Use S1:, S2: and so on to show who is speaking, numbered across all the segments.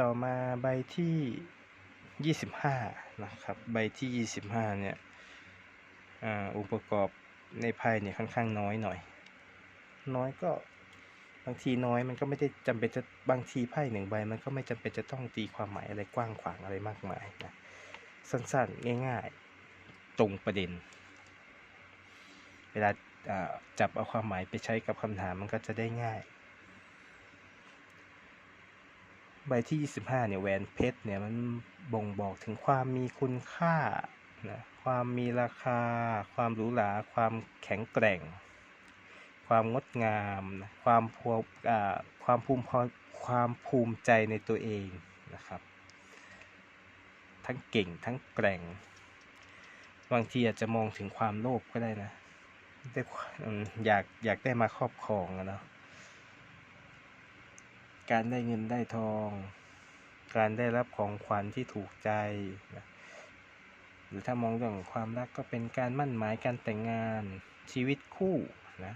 S1: ต่อมาใบที่ยี่สิบห้านะครับ ใบที่ยี่สิบห้าเนี่ยอ่าองค์ประกอบในไพ่เนี่ยค่อนข้างน้อยหน่อย น้อยก็บางทีน้อยมันก็ไม่ได้จำเป็นจะบางทีไพ่หนึ่งใบ มันก็ไม่จำเป็นจะต้องตีความหมายอะไรกว้างขวางอะไรมากมายนะสั้นๆง่ายๆ ตรงประเด็น เวลาอ่าจับเอาความหมายไปใช้กับคำถามมันก็จะได้ง่าย ใบที่ 25 เนี่ยแหวนเพชรเนี่ยมันบ่งบอกถึงความมีคุณค่านะความมีราคา ความหรูหรา ความแข็งแกร่ง ความงดงามนะความภูอ่าความภูมิพอความภูมิใจในตัวเองนะครับ ทั้งเก่งทั้งแกร่ง บางทีอาจจะมองถึงความโลภก็ได้นะได้อยากอยากได้มาครอบครองอะเนาะ การได้เงินได้ทอง การได้รับของขวัญที่ถูกใจนะหรือถ้ามองเรื่องความรักก็เป็นการมั่นหมายการแต่งงานชีวิตคู่นะ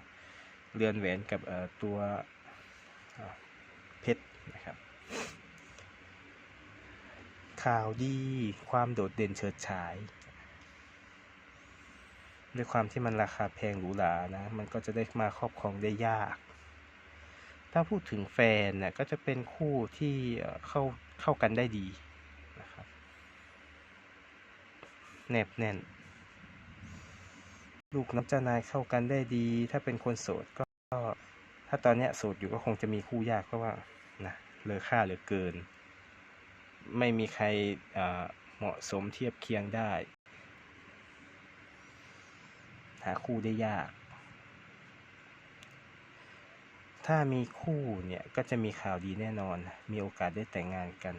S1: เรือนแหวนกับตัวเอ่อเพชรนะครับ ข่าวดีความโดดเด่นเฉิดฉาย ด้วยความที่มันราคาแพงหรูหรานะ มันก็จะได้มาครอบครองได้ยาก ถ้าพูดถึงแฟนเนี่ยก็จะเป็นคู่ที่เข้าเข้ากันได้ดีนะครับแนบแน่น ลูกน้ำเจ้านายเข้ากันได้ดี ถ้าเป็นคนโสดก็ถ้าตอนนี้โสดอยู่ก็คงจะมีคู่ยากเพราะว่านะเลอค่าเหลือเกิน ไม่มีใครเหมาะสมเทียบเคียงได้ หาคู่ได้ยาก ถ้ามีคู่เนี่ยก็จะมีข่าวดีแน่นอน มีโอกาสได้แต่งงานกัน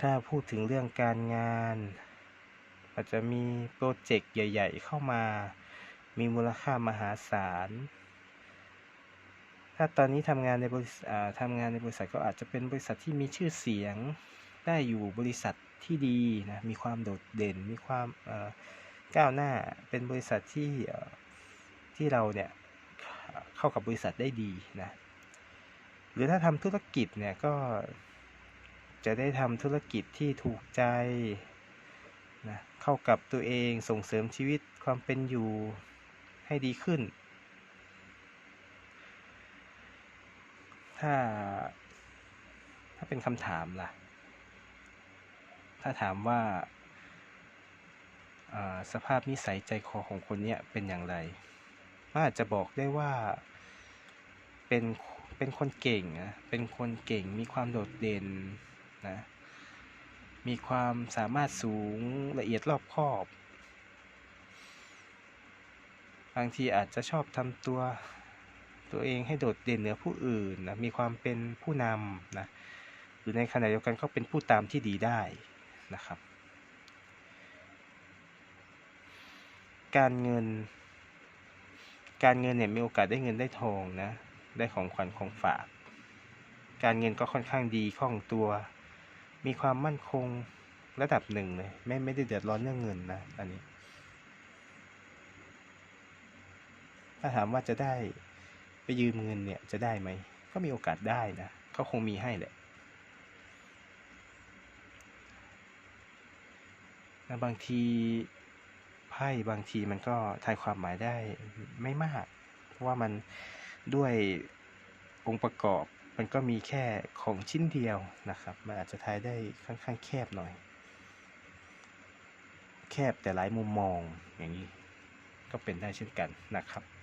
S1: ถ้าพูดถึงเรื่องการงานอาจจะมีโปรเจกต์ใหญ่ ๆ เข้ามา มีมูลค่ามหาศาล ถ้าตอนนี้ทำงานในบริษัททำงานในบริษัทก็อาจจะเป็นบริษัทที่มีชื่อเสียง ได้อยู่บริษัทที่ดีนะ มีความโดดเด่น มีความก้าวหน้า เป็นบริษัทที่ที่เราเนี่ย เข้ากับบริษัทได้ดีนะหรือถ้าทำธุรกิจเนี่ยก็จะได้ทำธุรกิจที่ถูกใจนะเข้ากับตัวเองส่งเสริมชีวิตความเป็นอยู่ให้ดีขึ้น ถ้าถ้าเป็นคำถามล่ะ ถ้าถามว่าาสภาพนิสัยใจคอของคนเนี้ยเป็นอย่างไร ก็อาจจะบอกได้ว่าเป็นเป็นคนเก่งนะ เป็นคนเก่งมีความโดดเด่นนะ มีความสามารถสูงละเอียดรอบคอบ บางทีอาจจะชอบทำตัวตัวเองให้โดดเด่นเหนือผู้อื่นนะ มีความเป็นผู้นำนะ หรือในขณะเดียวกันก็เป็นผู้ตามที่ดีได้นะครับ การเงิน การเงินเนี่ยมีโอกาสได้เงินได้ทองนะ ได้ของขวัญของฝาก การเงินก็ค่อนข้างดีคล่องตัว มีความมั่นคงระดับหนึ่งเลย ไม่ไม่ได้เดือดร้อนเรื่องเงินนะอันนี้ ถ้าถามว่าจะได้ไปยืมเงินเนี่ยจะได้ไหม ก็มีโอกาสได้นะเขาคงมีให้แหละแล้วบางที ไพ่บางทีมันก็ทายความหมายได้ไม่มาก เพราะว่ามันด้วยองค์ประกอบมันก็มีแค่ของชิ้นเดียวนะครับ มันอาจจะทายได้ค่อนข้างแคบหน่อย แคบแต่หลายมุมมองอย่างนี้ก็เป็นได้เช่นกันนะครับ